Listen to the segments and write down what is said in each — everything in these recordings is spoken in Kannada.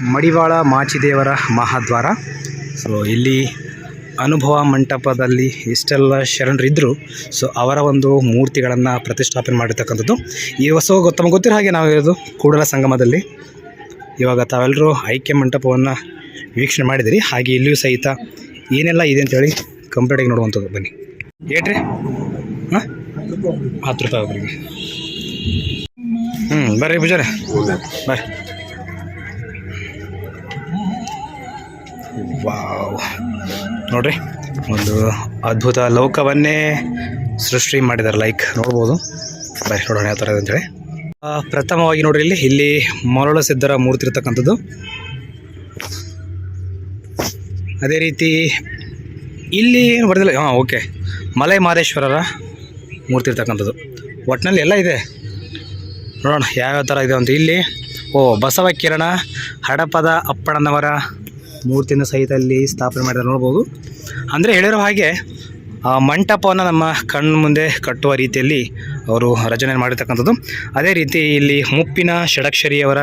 ಮಡಿವಾಳ ಮಾಚಿದೇವರ ಮಹಾದ್ವಾರ. ಸೊ ಇಲ್ಲಿ ಅನುಭವ ಮಂಟಪದಲ್ಲಿ ಇಷ್ಟೆಲ್ಲ ಶರಣರಿದ್ದರು ಸೊ ಅವರ ಒಂದು ಮೂರ್ತಿಗಳನ್ನು ಪ್ರತಿಷ್ಠಾಪನೆ ಮಾಡಿರ್ತಕ್ಕಂಥದ್ದು. ಈ ಹೊಸ ತಮಗೆ ಗೊತ್ತಿರೋ ಹಾಗೆ ನಾವು ಇರೋದು ಕೂಡಲ ಸಂಗಮದಲ್ಲಿ. ಇವಾಗ ತಾವೆಲ್ಲರೂ ಐಕ್ಯ ಮಂಟಪವನ್ನು ವೀಕ್ಷಣೆ ಮಾಡಿದಿರಿ. ಹಾಗೆ ಇಲ್ಲಿಯೂ ಸಹಿತ ಏನೆಲ್ಲ ಇದೆ ಅಂತೇಳಿ ಕಂಪ್ಲೀಟಾಗಿ ನೋಡುವಂಥದ್ದು. ಬನ್ನಿ. ಏಟ್ರಿ? ಹಾಂ? ಹತ್ತು ರೂಪಾಯಿ ಒಬ್ಬರಿಗೆ ಹ್ಞೂ ಬರ್ರಿ ಪೂಜಾರೆ. ಬರ್ರಿ. ವಾವ್ ನೋಡ್ರಿ, ಒಂದು ಅದ್ಭುತ ಲೋಕವನ್ನೇ ಸೃಷ್ಟಿ ಮಾಡಿದ್ದಾರೆ ಲೈಕ್ ನೋಡ್ಬೋದು. ಬೈ ನೋಡೋಣ ಯಾವ ಥರ ಇದೆ ಅಂತೇಳಿ. ಪ್ರಥಮವಾಗಿ ನೋಡ್ರಿ ಇಲ್ಲಿ ಇಲ್ಲಿ ಮರಳ ಸಿದ್ಧರ ಮೂರ್ತಿ ಇರ್ತಕ್ಕಂಥದ್ದು. ಅದೇ ರೀತಿ ಇಲ್ಲಿ ಏನು ಬರ್ದಿಲ್ಲ, ಹಾಂ ಓಕೆ ಮಲೆ ಮಾದೇಶ್ವರರ ಮೂರ್ತಿ ಇರ್ತಕ್ಕಂಥದ್ದು. ಒಟ್ಟಿನಲ್ಲಿ ಎಲ್ಲ ಇದೆ. ನೋಡೋಣ ಯಾವ್ಯಾವ ಥರ ಇದೆ ಅಂತ. ಇಲ್ಲಿ, ಓ ಬಸವ ಕಿರಣ ಹಡಪದ ಅಪ್ಪಣ್ಣನವರ ಮೂರ್ತಿಯನ್ನು ಸಹಿತ ಇಲ್ಲಿ ಸ್ಥಾಪನೆ ಮಾಡಿದ್ದಾರೆ ನೋಡ್ಬೋದು. ಅಂದರೆ ಹೇಳಿರೋ ಹಾಗೆ ಆ ಮಂಟಪವನ್ನು ನಮ್ಮ ಕಣ್ಣು ಮುಂದೆ ಕಟ್ಟುವ ರೀತಿಯಲ್ಲಿ ಅವರು ರಚನೆ ಮಾಡಿರ್ತಕ್ಕಂಥದ್ದು. ಅದೇ ರೀತಿ ಇಲ್ಲಿ ಮುಪ್ಪಿನ ಷಡಕ್ಷರಿಯವರ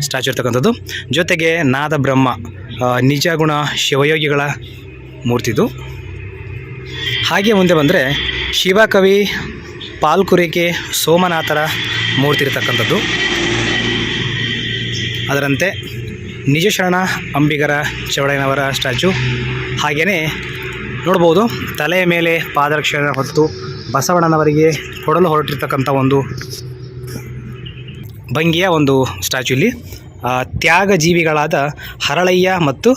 ಸ್ಟ್ಯಾಚು ಇರ್ತಕ್ಕಂಥದ್ದು. ಜೊತೆಗೆ ನಾದ ಬ್ರಹ್ಮ ಆ, ನಿಜಗುಣ ಶಿವಯೋಗಿಗಳ ಮೂರ್ತಿದು. ಹಾಗೆ ಮುಂದೆ ಬಂದರೆ ಶಿವಕವಿ ಪಾಲ್ಕುರಿಕೆ ಸೋಮನಾಥರ ಮೂರ್ತಿ ಇರ್ತಕ್ಕಂಥದ್ದು. ಅದರಂತೆ ನಿಜಶರಣ ಅಂಬಿಗರ ಚೌಡಯ್ಯನವರ ಸ್ಟ್ಯಾಚು. ಹಾಗೆಯೇ ನೋಡ್ಬೋದು, ತಲೆಯ ಮೇಲೆ ಪಾದರಕ್ಷೆಯನ್ನು ಹೊತ್ತು ಬಸವಣ್ಣನವರಿಗೆ ಕೊಡಲು ಹೊರಟಿರ್ತಕ್ಕಂಥ ಒಂದು ಭಂಗಿಯ ಒಂದು ಸ್ಟ್ಯಾಚು ಇಲ್ಲಿ. ತ್ಯಾಗ ಜೀವಿಗಳಾದ ಹರಳಯ್ಯ ಮತ್ತು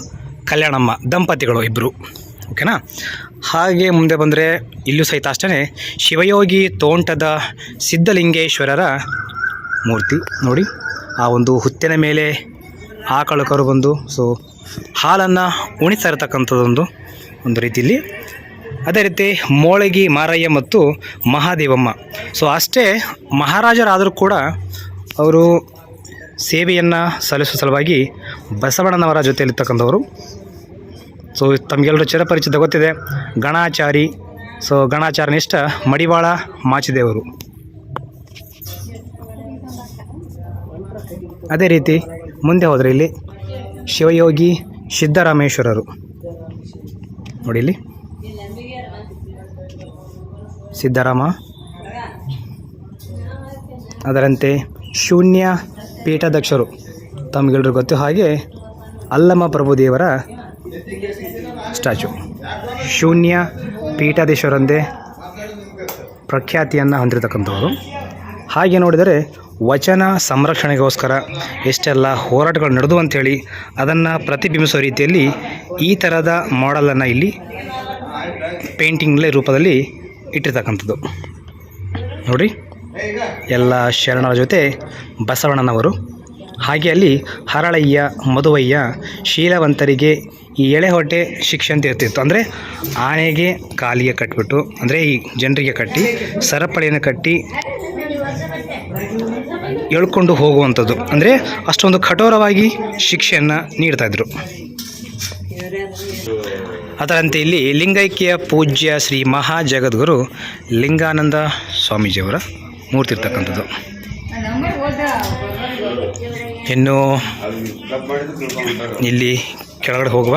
ಕಲ್ಯಾಣಮ್ಮ, ದಂಪತಿಗಳು ಇಬ್ಬರು ಓಕೆನಾ? ಹಾಗೆ ಮುಂದೆ ಬಂದರೆ ಇಲ್ಲೂ ಸಹಿತ ಅಷ್ಟೇ ಶಿವಯೋಗಿ ತೋಂಟದ ಸಿದ್ಧಲಿಂಗೇಶ್ವರರ ಮೂರ್ತಿ. ನೋಡಿ, ಆ ಒಂದು ಹುತ್ತಿನ ಮೇಲೆ ಆಕಳು ಕರು ಬಂದು ಸೊ ಹಾಲನ್ನು ಉಣಿಸ್ತಾ ಇರತಕ್ಕಂಥದ್ದೊಂದು ಒಂದು ರೀತಿಯಲ್ಲಿ. ಅದೇ ರೀತಿ ಮೋಳಗಿ ಮಾರಯ್ಯ ಮತ್ತು ಮಹಾದೇವಮ್ಮ. ಸೊ ಅಷ್ಟೇ ಮಹಾರಾಜರಾದರೂ ಕೂಡ ಅವರು ಸೇವೆಯನ್ನು ಸಲ್ಲಿಸುವ ಸಲುವಾಗಿ ಬಸವಣ್ಣನವರ ಜೊತೆಯಲ್ಲಿರ್ತಕ್ಕಂಥವರು. ಸೊ ತಮಗೆಲ್ಲರೂ ಚಿರಪರಿಚಿತ ಗೊತ್ತಿದೆ, ಗಣಾಚಾರಿ ಸೊ ಗಣಾಚಾರನಿಷ್ಠ ಮಡಿವಾಳ ಮಾಚಿದೇವರು. ಅದೇ ರೀತಿ ಮುಂದೆ ಹೋದರೆ ಇಲ್ಲಿ ಶಿವಯೋಗಿ ಸಿದ್ದರಾಮೇಶ್ವರರು. ನೋಡಿ ಇಲ್ಲಿ. ಸಿದ್ದರಾಮ. ಅದರಂತೆ ಶೂನ್ಯ ಪೀಠಾಧ್ಯಕ್ಷರು. ತಮಗೆಲ್ಲರೂ ಗೊತ್ತು ಹಾಗೆ ಅಲ್ಲಮ ಪ್ರಭುದೇವರ ಸ್ಟ್ಯಾಚು. ಶೂನ್ಯ ಪೀಠಾಧೀಶ್ವರಂದೇ ಪ್ರಖ್ಯಾತಿಯನ್ನು ಹೊಂದಿರತಕ್ಕಂಥವರು. ಹಾಗೆ ನೋಡಿದರೆ ವಚನ ಸಂರಕ್ಷಣೆಗೋಸ್ಕರ ಎಷ್ಟೆಲ್ಲ ಹೋರಾಟಗಳು ನಡೆದು ಅಂಥೇಳಿ ಅದನ್ನು ಪ್ರತಿಬಿಂಬಿಸೋ ರೀತಿಯಲ್ಲಿ ಈ ಥರದ ಮಾಡೆಲನ್ನು ಇಲ್ಲಿ ಪೇಂಟಿಂಗ್ಲೆ ರೂಪದಲ್ಲಿ ಇಟ್ಟಿರ್ತಕ್ಕಂಥದ್ದು. ನೋಡಿ ಎಲ್ಲ ಶರಣರ ಜೊತೆ ಬಸವಣ್ಣನವರು, ಹಾಗೆ ಅಲ್ಲಿ ಹರಳಯ್ಯ ಮಧುವಯ್ಯ ಶೀಲವಂತರಿಗೆ ಈ ಎಳೆ ಹೊಟ್ಟೆ ಶಿಕ್ಷೆ ಅಂತ ಇರ್ತಿತ್ತು. ಅಂದರೆ ಆನೆಗೆ ಕಾಲಿಗೆ ಕಟ್ಟಿಬಿಟ್ಟು ಅಂದರೆ ಈ ಜನರಿಗೆ ಕಟ್ಟಿ, ಸರಪಳಿಯನ್ನು ಕಟ್ಟಿ ಎಳ್ಕೊಂಡು ಹೋಗುವಂಥದ್ದು. ಅಂದರೆ ಅಷ್ಟೊಂದು ಕಠೋರವಾಗಿ ಶಿಕ್ಷೆಯನ್ನು ನೀಡ್ತಾಯಿದ್ರು ಅದರಂತೆ ಇಲ್ಲಿ ಲಿಂಗೈಕ್ಯ ಪೂಜ್ಯ ಶ್ರೀ ಮಹಾ ಜಗದ್ಗುರು ಲಿಂಗಾನಂದ ಸ್ವಾಮೀಜಿಯವರ ಮೂರ್ತಿ ಇರ್ತಕ್ಕಂಥದ್ದು. ಇನ್ನು ಇಲ್ಲಿ ಕೆಳಗಡೆ ಹೋಗುವ.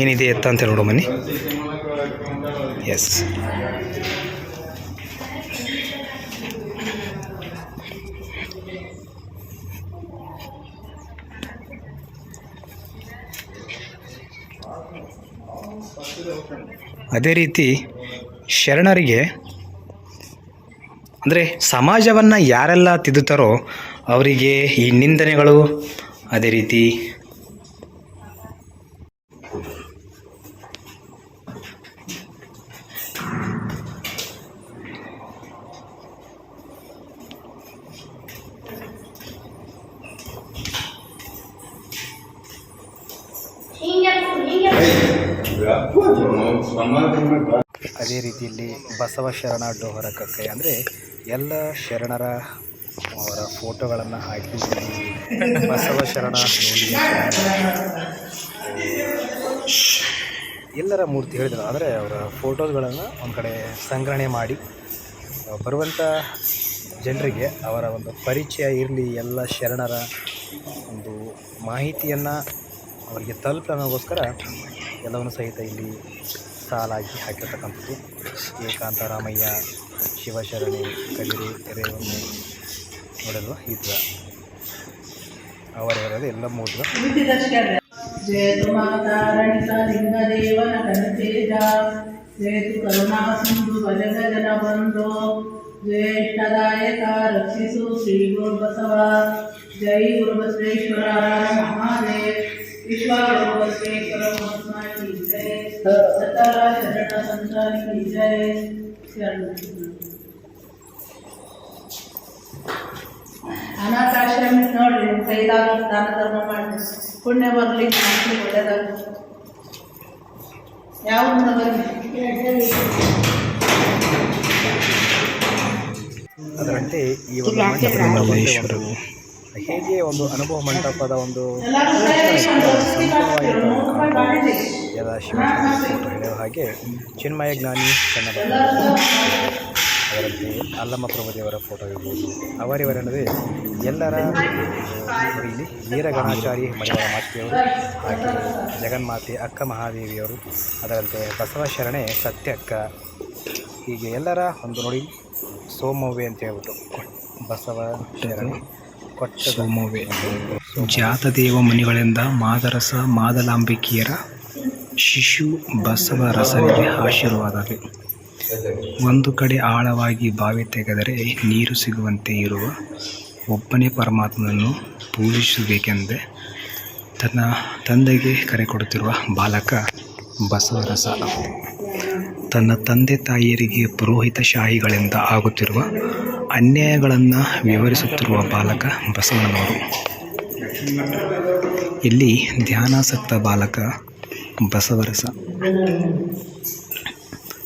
ಏನಿದೆ ಎತ್ತ ಅಂತ ನೋಡೋ ಬನ್ನಿ ಎಸ್ ಅದೇ ರೀತಿ ಶರಣರಿಗೆ ಅಂದರೆ ಸಮಾಜವನ್ನು ಯಾರೆಲ್ಲ ತಿದ್ದುತ್ತಾರೋ ಅವರಿಗೆ ಈ ನಿಂದನೆಗಳು ಅದೇ ರೀತಿ ಅದೇ ರೀತಿಯಲ್ಲಿ ಬಸವ ಶರಣ ಡೋಹರ ಕಕ್ಕೈ ಅಂದರೆ ಎಲ್ಲ ಶರಣರ ಅವರ ಫೋಟೋಗಳನ್ನು ಹಾಕಿ ಬಸವ ಶರಣ ಎಲ್ಲರ ಮೂರ್ತಿ ಹೇಳಿದ್ರು. ಆದರೆ ಅವರ ಫೋಟೋಸ್ಗಳನ್ನು ಒಂದು ಕಡೆ ಸಂಗ್ರಹಣೆ ಮಾಡಿ ಬರುವಂಥ ಜನರಿಗೆ ಅವರ ಒಂದು ಪರಿಚಯ ಇರಲಿ, ಎಲ್ಲ ಶರಣರ ಒಂದು ಮಾಹಿತಿಯನ್ನು ಅವರಿಗೆ ತಲುಪೋಗೋಸ್ಕರ ಎಲ್ಲವನ್ನು ಸಹಿತ ಇಲ್ಲಿ ಸಾಲಾಗಿ ಹಾಕಿರ್ತಕ್ಕಂಥದ್ದು. ಏಕಾಂತ ರಾಮಯ್ಯ ಶಿವಶರಣೆ ಕದಿರಿ ರೇವಣ್ಣ ನೋಡಲ್ವ ಈ ಥರ ಎಲ್ಲ ಮೂತ್ರ ಜಯತು ಮಾತಾರಣಿತ ಲಿಂಗದೇವನ ಕನತೇಜ ಜಯತು ಕರುಣಾ ಸಿಂಧು ಭಜಗ ಜನ ಬಂಧು. ಜ್ಯೇಷ್ಠದಾಯಕ ರಕ್ಷಿಸು ಶ್ರೀ ಗುರು ಬಸವ. ಜೈ ಗುರು ಬಸವೇಶ್ವರ, ಹರ ಮಹಾದೇವ್. ವಿಶ್ವ ಗುರು ಬಸವೇಶ್ವರ, ಮಹಾತ್ಮ ಸಂತಾನ ಕಿ ಜೈ ಶರಣ ಅನಾಥಾಶ್ರಮ ನೋಡ್ರಿ ನಿಮ್ಮ ಕೈಲಾಗ ದಾನ ಧರ್ಮ ಮಾಡಿ ಪುಣ್ಯ ಬರಲಿ ಮಕ್ಕಳು ಒಳ್ಳೆಯದಾಗ ಯಾವ ಬರಲಿ? ಅದರಂತೆ ಈ ಒಂದು ಮಂಟಪದ ಬಗ್ಗೆ ಒಂದು ಹೇಗೆ ಒಂದು ಅನುಭವ ಮಂಟಪದ ಒಂದು ಎಲ್ಲರೂ ಸಂಪೂರ್ಣವಾಗಿರುವ ಒಂದು ಕಾಣ್ಬೋದು. ಎಲ್ಲ ಫೋಟೋ ಹೇಳುವ ಹಾಗೆ ಚಿನ್ಮಯ ಜ್ಞಾನಿ ಕನ್ನಡ ಅದರಂತೆ ಅಲ್ಲಮ್ಮ ಪ್ರಭುದೇವರ ಫೋಟೋ ಇರ್ಬೋದು ಅವರಿವರೆನ್ನದೇ ಎಲ್ಲರ ಇಲ್ಲಿ ವೀರ ಗಣಾಚಾರಿ ಮಡಿವಾಳ ಮಾತೆಯವರು ಹಾಗೆ ಜಗನ್ಮಾತೆ ಅಕ್ಕ ಮಹಾದೇವಿಯವರು, ಅದರಂತೆ ಬಸವ ಶರಣೆ ಸತ್ಯ ಅಕ್ಕ. ಹೀಗೆ ಎಲ್ಲರ ಒಂದು ನೋಡಿ ಸೋಮವ್ವೆ ಅಂತ ಹೇಳ್ಬಿಟ್ಟು ಬಸವ ಶರಣೆ ಕೊಟ್ಟ ಸೋಮವೇ ಜಾತದೇವ ಮುನಿಗಳಿಂದ ಮಾದರಸ ಮಾದಲಾಂಬಿಕೆಯರ ಶಿಶು ಬಸವ ರಸನಿಗೆ ಆಶೀರ್ವಾದವೇ. ಒಂದು ಕಡೆ ಆಳವಾಗಿ ಬಾವಿ ತೆಗೆದರೆ ನೀರು ಸಿಗುವಂತೆ ಇರುವ ಒಬ್ಬನೇ ಪರಮಾತ್ಮನನ್ನು ಪೂಜಿಸಬೇಕೆಂದೇ ತನ್ನ ತಂದೆಗೆ ಕರೆ ಕೊಡುತ್ತಿರುವ ಬಾಲಕ ಬಸವರಸ ತನ್ನ ತಂದೆ ತಾಯಿಯರಿಗೆ ಪುರೋಹಿತಶಾಹಿಗಳಿಂದ ಆಗುತ್ತಿರುವ ಅನ್ಯಾಯಗಳನ್ನು ವಿವರಿಸುತ್ತಿರುವ ಬಾಲಕ ಬಸವನವರು. ಇಲ್ಲಿ ಧ್ಯಾನಾಸಕ್ತ ಬಾಲಕ ಬಸವರಸ.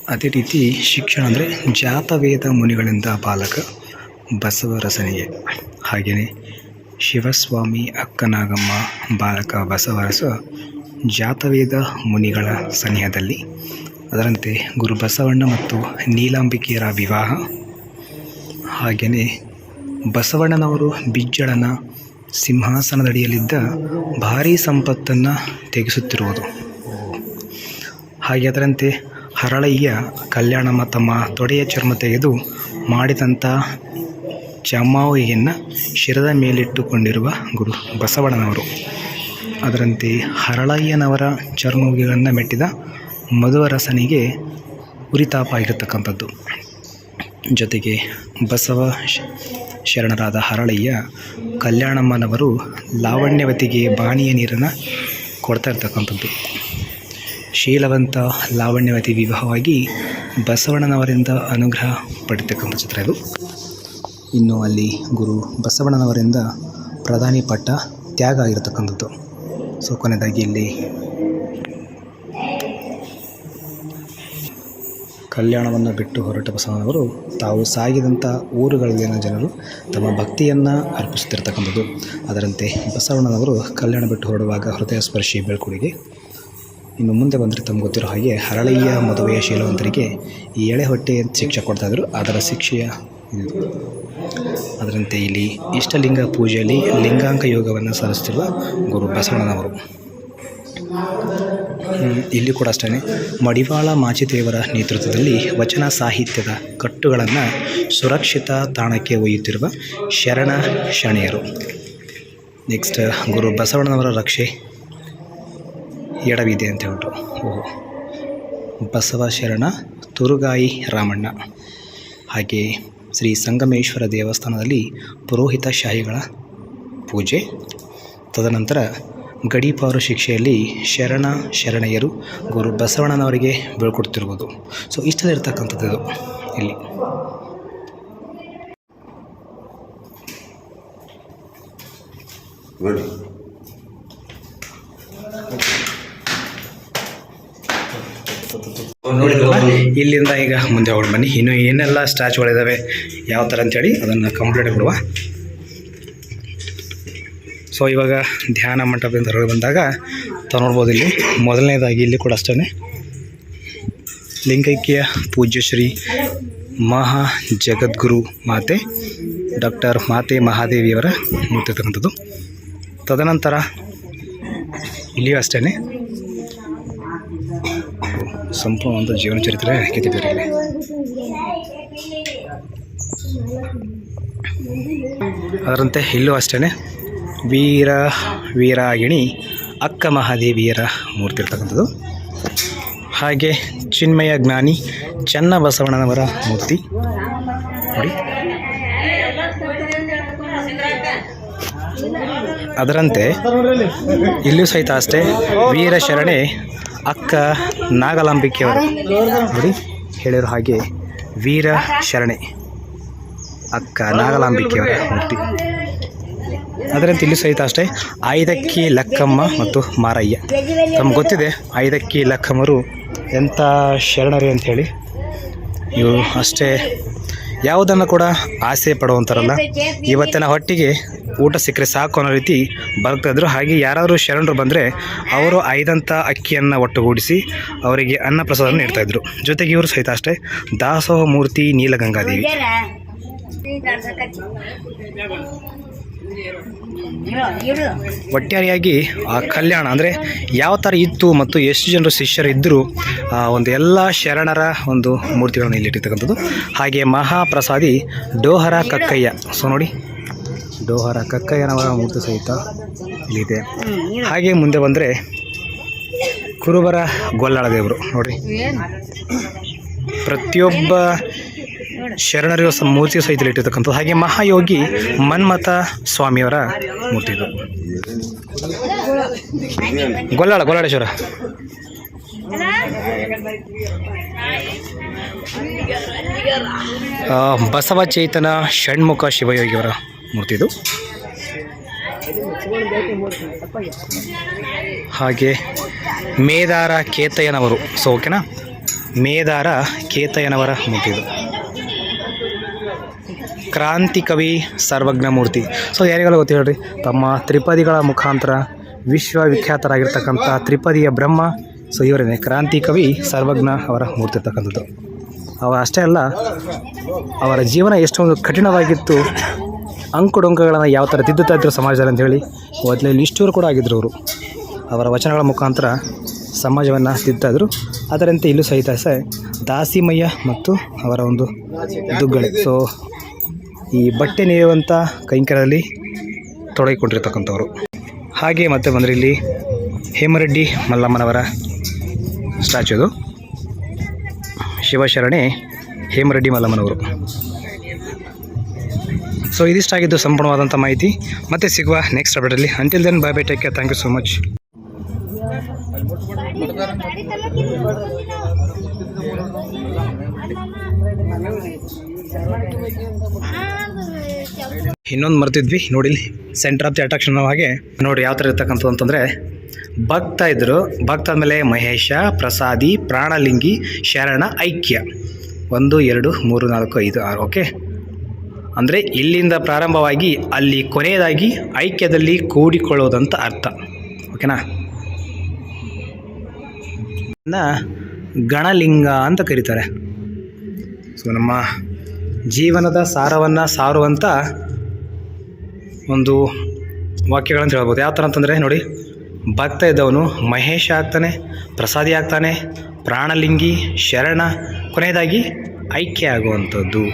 ಅದೇ ರೀತಿ ಶಿಕ್ಷಣ ಅಂದರೆ ಜಾತವೇದ ಮುನಿಗಳಿಂದ ಬಾಲಕ ಬಸವರಸನಿಗೆ. ಹಾಗೆಯೇ ಶಿವಸ್ವಾಮಿ, ಅಕ್ಕನಾಗಮ್ಮ, ಬಾಲಕ ಬಸವರಸ ಜಾತವೇದ ಮುನಿಗಳ ಸನಿಹದಲ್ಲಿ ಅದರಂತೆ ಗುರು ಬಸವಣ್ಣ ಮತ್ತು ನೀಲಾಂಬಿಕೆಯರ ವಿವಾಹ. ಹಾಗೆಯೇ ಬಸವಣ್ಣನವರು ಬಿಜ್ಜಳನ ಸಿಂಹಾಸನದಡಿಯಲ್ಲಿದ್ದ ಭಾರೀ ಸಂಪತ್ತನ್ನು ತೆಗೆಸುತ್ತಿರುವುದು. ಹಾಗೆ ಅದರಂತೆ ಹರಳಯ್ಯ ಕಲ್ಯಾಣಮ್ಮ ತಮ್ಮ ತೊಡೆಯ ಚರ್ಮ ತೆಗೆದು ಮಾಡಿದಂಥ ಚಮಾವಿಯನ್ನು ಶಿರದ ಮೇಲಿಟ್ಟುಕೊಂಡಿರುವ ಗುರು ಬಸವಣ್ಣನವರು. ಅದರಂತೆ ಹರಳಯ್ಯನವರ ಚರ್ಮವುಗಳನ್ನು ಮೆಟ್ಟಿದ ಮಧುವರಸನಿಗೆ ಉರಿತಾಪ ಆಗಿರತಕ್ಕಂಥದ್ದು ಜೊತೆಗೆ ಬಸವ ಶರಣರಾದ ಹರಳಯ್ಯ ಕಲ್ಯಾಣಮ್ಮನವರು ಲಾವಣ್ಯವತಿಗೆ ಬಾಣಿಯ ನೀರನ್ನು ಕೊಡ್ತಾ ಇರ್ತಕ್ಕಂಥದ್ದು. ಶೀಲವಂತ ಲಾವಣ್ಯವತಿ ವಿವಾಹವಾಗಿ ಬಸವಣ್ಣನವರಿಂದ ಅನುಗ್ರಹ ಪಡಿತಕ್ಕಂಥ ಚಿತ್ರ ಇದು. ಇನ್ನು ಅಲ್ಲಿ ಗುರು ಬಸವಣ್ಣನವರಿಂದ ಪ್ರಧಾನಿ ಪಟ್ಟ ತ್ಯಾಗ ಆಗಿರತಕ್ಕಂಥದ್ದು. ಸೊ, ಕೊನೆಯದಾಗಿ ಇಲ್ಲಿ ಕಲ್ಯಾಣವನ್ನು ಬಿಟ್ಟು ಹೊರಟ ಬಸವಣ್ಣನವರು ತಾವು ಸಾಗಿದಂಥ ಊರುಗಳಲ್ಲಿನ ಜನರು ತಮ್ಮ ಭಕ್ತಿಯನ್ನು ಅರ್ಪಿಸುತ್ತಿರ್ತಕ್ಕಂಥದ್ದು. ಅದರಂತೆ ಬಸವಣ್ಣನವರು ಕಲ್ಯಾಣ ಬಿಟ್ಟು ಹೊರಡುವಾಗ ಹೃದಯ ಸ್ಪರ್ಶಿ ಬೀಳ್ಕೊಡುಗೆ ಇನ್ನು ಮುಂದೆ ಬಂದರೆ ತಮ್ಗೆ ಗೊತ್ತಿರೋ ಹಾಗೆ ಹರಳಯ್ಯ ಮದುವೆಯ ಶೀಲವಂತರಿಗೆ ಈ ಎಳೆ ಹೊಟ್ಟೆ ಶಿಕ್ಷೆ ಕೊಡ್ತಾಯಿದ್ರು ಅದರ ಶಿಕ್ಷೆಯ ಅದರಂತೆ ಇಲ್ಲಿ ಇಷ್ಟಲಿಂಗ ಪೂಜೆಯಲ್ಲಿ ಲಿಂಗಾಂಕ ಯೋಗವನ್ನು ಸಲ್ಲಿಸ್ತಿರುವ ಗುರು ಬಸವಣ್ಣನವರು. ಇಲ್ಲಿ ಕೂಡ ಅಷ್ಟೇ ಮಡಿವಾಳ ಮಾಚಿದೇವರ ನೇತೃತ್ವದಲ್ಲಿ ವಚನ ಸಾಹಿತ್ಯದ ಕಟ್ಟುಗಳನ್ನು ಸುರಕ್ಷಿತ ತಾಣಕ್ಕೆ ಒಯ್ಯುತ್ತಿರುವ ಶರಣ ಶರಣೆಯರು ನೆಕ್ಸ್ಟ್ ಗುರು ಬಸವಣ್ಣನವರ ರಕ್ಷೆ. ಎಡವಿದೆ ಅಂತ ಹೇಳ್ಬಿಟ್ಟು. ಓಹೋ. ಬಸವ ಶರಣ ತುರುಗಾಯಿ ರಾಮಣ್ಣ. ಹಾಗೆ ಶ್ರೀ ಸಂಗಮೇಶ್ವರ ದೇವಸ್ಥಾನದಲ್ಲಿ ಪುರೋಹಿತ ಶಾಹಿಗಳ ಪೂಜೆ. ತದನಂತರ ಗಡೀಪಾರು ಶಿಕ್ಷೆಯಲ್ಲಿ ಶರಣ ಶರಣೆಯರು ಗುರು ಬಸವಣ್ಣನವರಿಗೆ ಬೀಳ್ಕೊಡ್ತಿರ್ಬೋದು. ಸೊ ಇದು. ಇಲ್ಲಿ. ನೋಡಿ. ನೋಡಿದ್ರಲ್ಲ ಇಲ್ಲಿಂದ ಈಗ ಮುಂದೆ ಹೋಗಿ ಬನ್ನಿ ಇನ್ನು ಏನೆಲ್ಲ ಸ್ಟ್ಯಾಚುಗಳಿದ್ದಾವೆ ಯಾವ ಥರ ಅಂತೇಳಿ ಅದನ್ನು ಕಂಪ್ಲೀಟ್ ಕೊಡುವ ಸೊ ಇವಾಗ ಧ್ಯಾನ ಮಂಟಪದಿಂದ ಹೊರಗೆ ಬಂದಾಗ ತಾವು ನೋಡ್ಬೋದು ಇಲ್ಲಿ. ಮೊದಲನೇದಾಗಿ ಇಲ್ಲಿ ಕೂಡ ಅಷ್ಟೇ ಲಿಂಗೈಕ್ಯ ಪೂಜ್ಯ ಶ್ರೀ ಮಹಾ ಜಗದ್ಗುರು ಮಾತೆ ಡಾಕ್ಟರ್ ಮಾತೆ ಮಹಾದೇವಿಯವರ ಮೂರ್ತಿರ್ತಕ್ಕಂಥದ್ದು ತದನಂತರ ಇಲ್ಲಿಯೂ ಅಷ್ಟೇ ಸಂಪೂರ್ಣ ಒಂದು ಜೀವನ ಚರಿತ್ರೆ ಕೆತ್ತಿದ್ದಾರೆ ಇಲ್ಲಿ. ಅದರಂತೆ ಇಲ್ಲೂ ಅಷ್ಟೇ ವೀರ, ವೀರಾಗಿಣಿ, ಅಕ್ಕ ಮಹಾದೇವಿಯರ ಮೂರ್ತಿ ಇರ್ತಕ್ಕಂಥದ್ದು. ಹಾಗೆ ಚಿನ್ಮಯ ಜ್ಞಾನಿ ಚನ್ನ ಬಸವಣ್ಣನವರ ಮೂರ್ತಿ. ನೋಡಿ. ಅದರಂತೆ ಇಲ್ಲೂ ಸಹಿತ ಅಷ್ಟೇ ವೀರ ಶರಣೆ ಅಕ್ಕ ನಾಗಲಾಂಬಿಕೆಯವರು. ನೋಡಿ, ಹೇಳಿರೋ ಹಾಗೆ ವೀರ ಶರಣೆ, ಅಕ್ಕ ನಾಗಲಾಂಬಿಕೆಯವರ ಮೂರ್ತಿ. ಅದರಂತೆ ಇಲ್ಲಿ ಸಹಿತ ಅಷ್ಟೇ ಐದಕ್ಕಿ ಲಕ್ಕಮ್ಮ ಮತ್ತು ಮಾರಯ್ಯ. ತಮ್ಗೆ ಗೊತ್ತಿದೆ ಐದಕ್ಕಿ ಲಕ್ಕಮ್ಮರು ಎಂಥ ಶರಣರು ಅಂಥೇಳಿ ಇವರು ಅಷ್ಟೇ ಯಾವುದನ್ನು ಕೂಡ ಆಸೆ ಪಡುವಂಥರಲ್ಲ ಇವತ್ತಿನ ಹೊಟ್ಟಿಗೆ ಊಟ ಸಿಕ್ಕರೆ ಸಾಕು ಅನ್ನೋ ರೀತಿ ಬರ್ತಾಯಿದ್ರು ಹಾಗೆ ಯಾರಾದರೂ ಶರಣರು ಬಂದರೆ ಅವರು ಐದಂಥ ಅಕ್ಕಿಯನ್ನು ಒಟ್ಟುಗೂಡಿಸಿ ಅವರಿಗೆ ಅನ್ನ ಪ್ರಸಾದವನ್ನು ನೀಡ್ತಾಯಿದ್ರು ಜೊತೆಗೆ ಇವರು ಸಹಿತ ಅಷ್ಟೇ. ದಾಸೋಹ ಮೂರ್ತಿ ನೀಲಗಂಗಾದೇವಿ. ಒಟ್ಟಾರೆಯಾಗಿ ಆ ಕಲ್ಯಾಣ ಅಂದರೆ ಯಾವ ಥರ ಇತ್ತು ಮತ್ತು ಎಷ್ಟು ಜನರು ಶಿಷ್ಯರು ಇದ್ದರು, ಆ, ಒಂದು ಎಲ್ಲ ಶರಣರ ಒಂದು ಮೂರ್ತಿಗಳನ್ನು ಇಲ್ಲಿಟ್ಟಿರ್ತಕ್ಕಂಥದ್ದು ಹಾಗೆ ಮಹಾಪ್ರಸಾದಿ ಡೋಹರ ಕಕ್ಕಯ್ಯ. ಸೊ ನೋಡಿ, ಡೋಹರ ಕಕ್ಕಯ್ಯನವರ ಮೂರ್ತಿ ಸಹಿತ ಇಲ್ಲಿದೆ. ಹಾಗೆ ಮುಂದೆ ಬಂದರೆ ಕುರುಬರ ಗೊಲ್ಲಾಳ ದೇವರು. ನೋಡಿ ಪ್ರತಿಯೊಬ್ಬ ಶರಣರಿಗೂ ಸಹ ಮೂರ್ತಿ ಸಹಿತ ಇಟ್ಟಿರ್ತಕ್ಕಂಥದ್ದು. ಹಾಗೆ ಮಹಾಯೋಗಿ ಮನ್ಮಥ ಸ್ವಾಮಿಯವರ ಮೂರ್ತಿ ಇದು. ಗೊಲ್ಲಾಳ, ಗೊಲ್ಲಾಳೇಶ್ವರ. ಬಸವ ಚೇತನ ಷಣ್ಮುಖ ಶಿವಯೋಗಿಯವರ ಮೂರ್ತಿ ಇದು. ಹಾಗೆ ಮೇದಾರ ಕೇತಯ್ಯನವರು. ಸೊ ಓಕೆನಾ ಮೇದಾರ ಕೇತಯ್ಯನವರ ಮೂರ್ತಿ ಇದು. ಕ್ರಾಂತಿ ಕವಿ ಸರ್ವಜ್ಞ ಮೂರ್ತಿ ಸೊ ಯಾರಿಗೆಲ್ಲ ಗೊತ್ತು ಹೇಳ್ರಿ? ತಮ್ಮ ತ್ರಿಪದಿಗಳ ಮುಖಾಂತರ ವಿಶ್ವವಿಖ್ಯಾತರಾಗಿರ್ತಕ್ಕಂಥ ತ್ರಿಪದಿಯ ಬ್ರಹ್ಮ ಸೊ ಇವರೇ ಕ್ರಾಂತಿ ಕವಿ ಸರ್ವಜ್ಞ ಅವರ ಮೂರ್ತಿ ಇರ್ತಕ್ಕಂಥದ್ದು ಅವ ಅಷ್ಟೇ ಅಲ್ಲ, ಅವರ ಜೀವನ ಎಷ್ಟೊಂದು ಕಠಿಣವಾಗಿತ್ತು, ಅಂಕುಡೊಂಕಗಳನ್ನು ಯಾವ ಥರ ತಿದ್ದುತ್ತಾ ಇದ್ದರು ಸಮಾಜದಲ್ಲಿ ಅಂತೇಳಿ ಮೊದಲೇ ಇಷ್ಟೂರು ಕೂಡ ಆಗಿದ್ದರು ಅವರು. ಅವರ ವಚನಗಳ ಮುಖಾಂತರ ಸಮಾಜವನ್ನು ತಿದ್ದಾದರು ಅದರಂತೆ ಇಲ್ಲೂ ಸಹಿತ ಸಹ ದಾಸಿಮಯ್ಯ ಮತ್ತು ಅವರ ಒಂದು ದುಗ್ಗಳೆ. ಸೊ ಈ ಬಟ್ಟೆ ನೇಯುವಂಥ ಕೈಂಕರ್ಯದಲ್ಲಿ ತೊಡಗಿಕೊಂಡಿರ್ತಕ್ಕಂಥವ್ರು. ಹಾಗೆ ಮತ್ತೆ ಬಂದರೆ ಇಲ್ಲಿ ಹೇಮರೆಡ್ಡಿ ಮಲ್ಲಮ್ಮನವರ ಸ್ಟ್ಯಾಚು ಅದು ಶಿವಶರಣೆ ಹೇಮರೆಡ್ಡಿ ಮಲ್ಲಮ್ಮನವರು. ಸೊ ಇದಿಷ್ಟಾಗಿದ್ದು ಸಂಪೂರ್ಣವಾದಂಥ ಮಾಹಿತಿ. ಮತ್ತೆ ಸಿಗುವ next ಅಪ್ಡೇಟಲ್ಲಿ until then bye bye take care thank you so much ಇನ್ನೊಂದು ಮರ್ತಿದ್ವಿ ನೋಡಿ ಸೆಂಟರ್ ಆಫ್ ದಿ ಅಟ್ರಾಕ್ಷನ್ ಹಾಗೆ. ನೋಡಿ ಯಾವ ಥರ ಇರ್ತಕ್ಕಂಥದ್ದು ಅಂತಂದರೆ, ಭಕ್ತ ಇದ್ದರು ಭಕ್ತ ಮೇಲೆ ಮಹೇಶ, ಪ್ರಸಾದಿ, ಪ್ರಾಣಲಿಂಗಿ, ಶರಣ, ಐಕ್ಯ. ಒಂದು, ಎರಡು, ಮೂರು, ನಾಲ್ಕು, ಐದು, ಆರು, ಓಕೆ? ಅಂದರೆ ಇಲ್ಲಿಂದ ಪ್ರಾರಂಭವಾಗಿ ಅಲ್ಲಿ ಕೊನೆಯದಾಗಿ ಐಕ್ಯದಲ್ಲಿ ಕೂಡಿಕೊಳ್ಳೋದಂತ ಅರ್ಥ. ಓಕೆನಾ? ಗಣಲಿಂಗ ಅಂತ ಕರೀತಾರೆ. ಸೊ ನಮ್ಮ ಜೀವನದ ಸಾರವನ್ನು ಸಾರುವಂಥ ಒಂದು ವಾಕ್ಯಗಳಂತ ಹೇಳ್ಬೋದು. ಯಾವ ಥರ ಅಂತಂದರೆ ನೋಡಿ, ಭಕ್ತ ಇದ್ದವನು ಮಹೇಶ ಆಗ್ತಾನೆ, ಪ್ರಸಾದಿ ಆಗ್ತಾನೆ, ಪ್ರಾಣಲಿಂಗಿ, ಶರಣ, ಕೊನೆಯದಾಗಿ ಐಕ್ಯ ಆಗುವಂಥದ್ದು.